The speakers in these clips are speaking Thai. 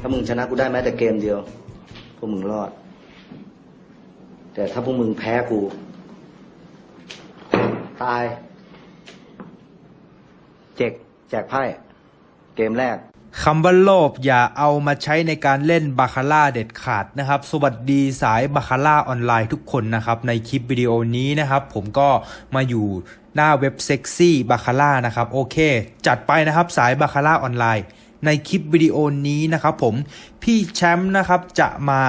ถ้ามึงชนะกูได้แม้แต่เกมเดียว พวกมึงรอด แต่ถ้าพวกมึงแพ้กู ตาย เจกแจกไพ่ เกมแรกคำว่าโลภอย่าเอามาใช้ในการเล่นบาคาร่าเด็ดขาดนะครับ สวัสดีสายบาคาร่าออนไลน์ทุกคนนะครับในคลิปวิดีโอนี้นะครับ ผมก็มาอยู่หน้าเว็บเซ็กซี่บาคาร่านะครับ โอเค จัดไปนะครับสายบาคาร่าออนไลน์ ในคลิปวิดีโอนี้นะครับผมพี่แชมป์นะครับจะมา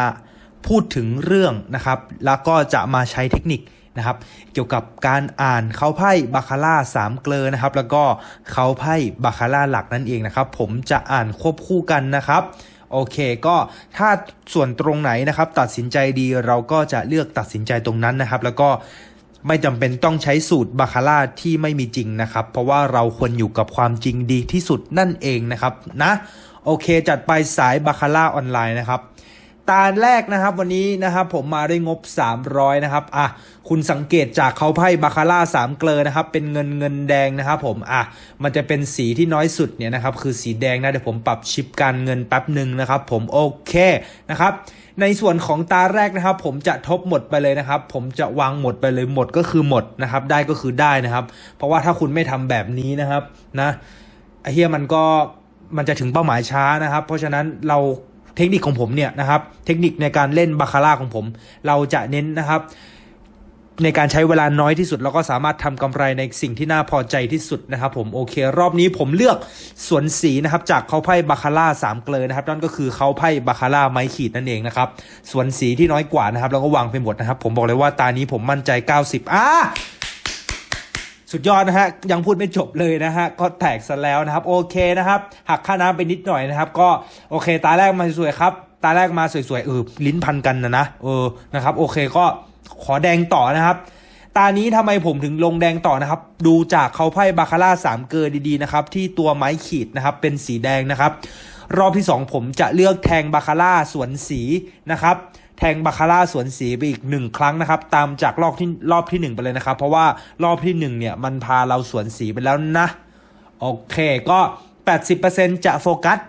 พูดถึงเรื่องนะครับ แล้วก็จะมาใช้เทคนิคนะครับ เกี่ยวกับการอ่านเขาไพ่บาคาร่าสามเกลอนะครับ แล้วก็เขาไพ่บาคาร่าหลักนั่นเองนะครับ ผมจะอ่านควบคู่กันนะครับโอเคก็ถ้าส่วนตรงไหนนะครับ ตัดสินใจดีเราก็จะเลือกตัดสินใจตรงนั้นนะครับ แล้วก็ ไม่จำเป็นต้องใช้สูตรบาคาร่าที่ไม่มีจริงนะครับ เพราะว่าเราควรอยู่กับความจริงดีที่สุดนั่นเองนะครับนะโอเคจัดไปสายบาคาร่าออนไลน์นะครับ ตาแรกนะครับวันนี้นะครับผมมาด้วยงบ 300 นะครับอะคุณสังเกตจากเขาไพ่บาคาร่าสามเกลอนะครับเป็นเงินเงินแดงนะครับผมอะมันจะเป็นสีที่น้อยสุดเนี่ยนะครับคือสีแดงนะเดี๋ยวผมปรับชิปการเงินแป๊บหนึ่งนะครับผมโอเคนะครับในส่วนของตาแรกนะครับ ผมจะทบหมดไปเลยนะครับ ผมจะวางหมดไปเลยหมดก็คือหมดนะครับ ได้ก็คือได้นะครับ เพราะว่าถ้าคุณไม่ทำแบบนี้นะครับนะไอเฮียมันก็มันจะถึงเป้าหมายช้านะครับ เพราะฉะนั้นเรา เทคนิคของผมเนี่ยนะครับ เทคนิคในการเล่นบาคาร่าของผม เราจะเน้นนะครับในการใช้เวลาน้อยที่สุด แล้วก็สามารถทำกำไรในสิ่งที่น่าพอใจที่สุดนะครับผมโอเค รอบนี้ผมเลือกสวนสีนะครับ จากเขาไพ่บาคาร่าสามเกลอนะครับ นั่นก็คือเขาไพ่บาคาร่าไม้ขีดนั่นเองนะครับสวนสีที่น้อยกว่านะครับ แล้วก็วางไปหมดนะครับ ผมบอกเลยว่าตานี้ผมมั่นใจ 90อ่า สุดยอดนะฮะยังพูดไม่จบเลยนะฮะก็แตกซะแล้วนะครับโอเคนะครับหักค่าน้ำไปนิดหน่อยนะครับ ก็โอเคตาแรกมาสวยๆครับตาแรกมาสวยๆเออลิ้นพันกันนะนะเออนะครับโอเคก็ขอแดงต่อนะครับตานี้ทำไมผมถึงลงแดงต่อนะครับ ดูจากเขาไพ่บาคาร่าสามเกอร์ดีๆนะครับที่ตัวไม้ขีดนะครับเป็นสีแดงนะครับ รอบที่ 2 ผมจะเลือกแทงบาคาร่าสวนสีนะครับ แทงบาคาร่าสวนสีไปอีกหนึ่งครั้งนะครับ ตามจากรอบที่รอบที่หนึ่งไปเลยนะครับ เพราะว่ารอบที่หนึ่งเนี่ยมันพาเราสวนสีไปแล้วนะ โอเคก็ 80%จะโฟกัส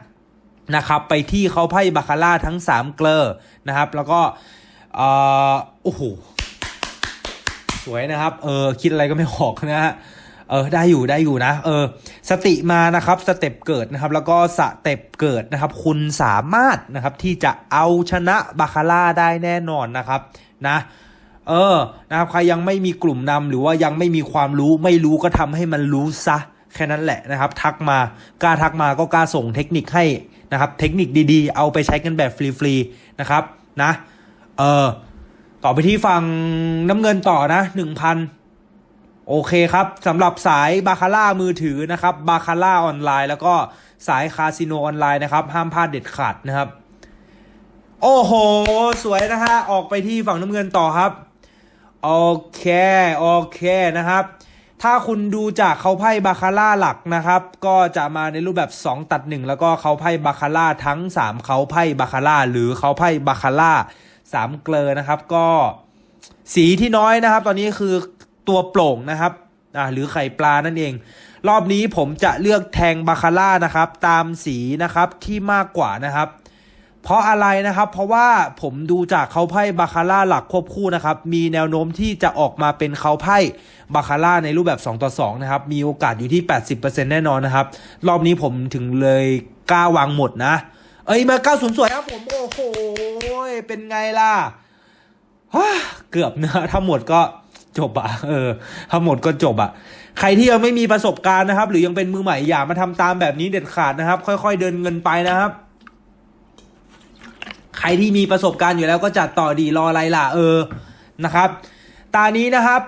นะครับไปที่เขาไพ่บาคาร่าทั้ง 3 เกลอนะครับ แล้วก็เอ่อโอ้โหสวยนะครับ เออคิดอะไรก็ไม่ออกนะฮะ เออได้อยู่ได้อยู่นะ เออ สติมานะครับสเต็ปเกิดนะครับ แล้วก็สเต็ปเกิดนะครับ คุณสามารถนะครับที่จะเอาชนะบาคาร่าได้แน่นอนนะครับนะเออนะครับใครยังไม่มีกลุ่มนำหรือว่ายังไม่มีความรู้ไม่รู้ก็ทำให้มันรู้ซะแค่นั้นแหละนะครับ ทักมากล้าทักมาก็กล้าส่งเทคนิคให้นะครับ เทคนิคดีๆ เอาไปใช้กันแบบฟรีๆนะครับนะเออต่อไปที่ฝั่งน้ำเงินต่อนะหนึ่งพัน โอเคครับสำหรับสายบาคาร่ามือถือนะครับบาคาร่าออนไลน์ แล้วก็สายคาสิโนออนไลน์นะครับ ห้ามพลาดเด็ดขาดนะครับ โอ้โห สวยนะฮะ ออกไปที่ฝั่งน้ำเงินต่อครับ โอเค โอเคนะครับ ถ้าคุณดูจากเขาไพ่บาคาร่าหลักนะครับ ก็จะมาในรูปแบบ 2 ตัด 1 แล้วก็เขาไพ่บาคาร่าทั้ง 3เขาไพ่บาคาร่าหรือเขาไพ่บาคาร่าสามเกลอนะครับ ก็สีที่น้อยนะครับ ตอนนี้คือ ตัวโปร่งนะครับอ่าหรือไข่ปลานั่นเอง รอบนี้ผมจะเลือกแทงบาคาร่านะครับ ตามสีนะครับที่มากกว่านะครับ เพราะอะไรนะครับ เพราะว่าผมดูจากเขาไพ่บาคาร่าหลักควบคู่นะครับ มีแนวโน้มที่จะออกมาเป็นเขาไพ่บาคาร่าในรูปแบบ2ต่อ2นะครับ มีโอกาสอยู่ที่ 80%แน่นอนนะครับ รอบนี้ผมถึงเลยกล้าวางหมดนะ เอ้ยมา90สวยครับผมโอ้โหเป็นไงล่ะเกือบนะถ้าหมดก็ จบอะเออถ้าหมดก็จบอะใครที่ยังไม่มีประสบการณ์นะครับ หรือยังเป็นมือใหม่อย่ามาทำตามแบบนี้เด็ดขาดนะครับ ค่อย ๆ เดินเงินไปนะครับ ใครที่มีประสบการณ์อยู่แล้วก็จัดต่อดีรออะไรล่ะ เออนะครับ ตานี้นะครับ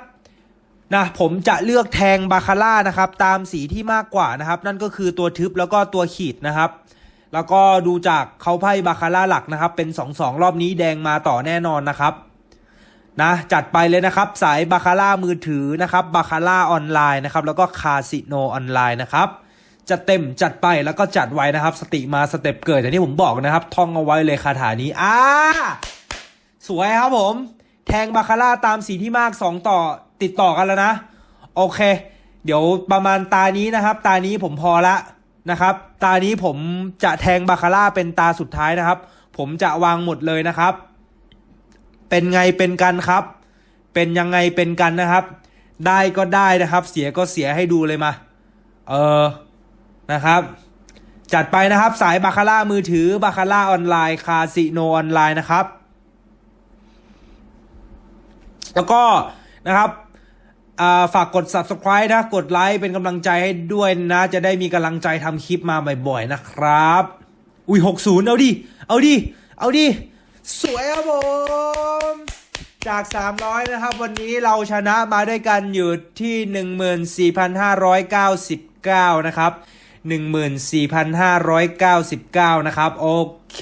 นะผมจะเลือกแทงบาคาร่านะครับ ตามสีที่มากกว่านะครับ นั่นก็คือตัวทึบแล้วก็ตัวขีดนะครับ แล้วก็ดูจากเขาไพ่บาคาร่าหลักนะครับ เป็น 2 2 รอบนี้แดงมาต่อแน่นอนนะครับ นะจัดไปเลยนะครับ สายบาคาร่ามือถือนะครับบาคาร่าออนไลน์นะครับแล้วก็คาสิโนออนไลน์นะครับจัดเต็มจัดไปแล้วก็จัดไว้นะครับ สติมาสเต็ปเกิดอย่างที่ผมบอกนะครับ ท่องเอาไว้เลยคาถานี้อ่าสวยครับผม แทงบาคาร่าตามสีที่มาก 2 ต่อติดต่อกันแล้วนะ โอเค เดี๋ยวประมาณตานี้นะครับ ตานี้ผมพอละนะครับ ตานี้ผมจะแทงบาคาร่าเป็นตาสุดท้ายนะครับ ผมจะวางหมดเลยนะครับ เป็นไงเป็นกันครับ เป็นยังไงเป็นกันนะครับ ได้ก็ได้นะครับ เสียก็เสียให้ดูเลยมา เออนะครับ จัดไปนะครับสายบาคาร่ามือถือบาคาร่าออนไลน์คาสิโนออนไลน์นะครับ แล้วก็นะครับอ่าฝากกด subscribe นะ กดไลค์เป็นกำลังใจให้ด้วยนะ จะได้มีกำลังใจทำคลิปมาบ่อยๆนะครับ อุ้ย 60 เอาดิ เอาดิ เอาดิ สวยครับผม จาก 300 นะครับ วันนี้เราชนะมาด้วยกันอยู่ที่ 14,599 นะครับ 14,599 นะครับ โอเค